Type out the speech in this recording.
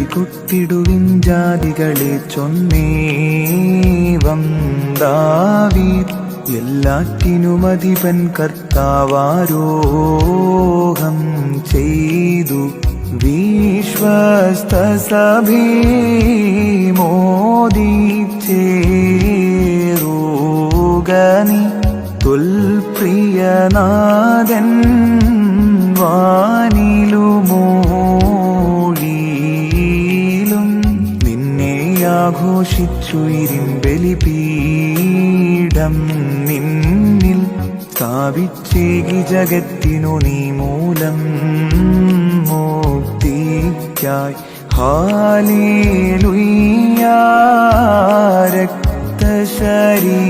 കൊട്ടിടുവിൻ ജാതികളെ ചൊന്നേ വന്ദാവീർ. എല്ലാറ്റിനുമതിപൻ കർത്താവാരോഹം ചെയ്തു. വിശ്വസ്ത സഭേ മോദിച്ചേറൂകനി തുൽപ്രിയനാഥൻ ആഘോഷിച്ചുയിരിൻ ബലിപീഠം നിന്നിൽ. സ്ഥാപിച്ചേകി ജഗത്തിനു നീ മൂലം മോക്തിക്കായി ഹാലേലുയ്യ രക്തശരീ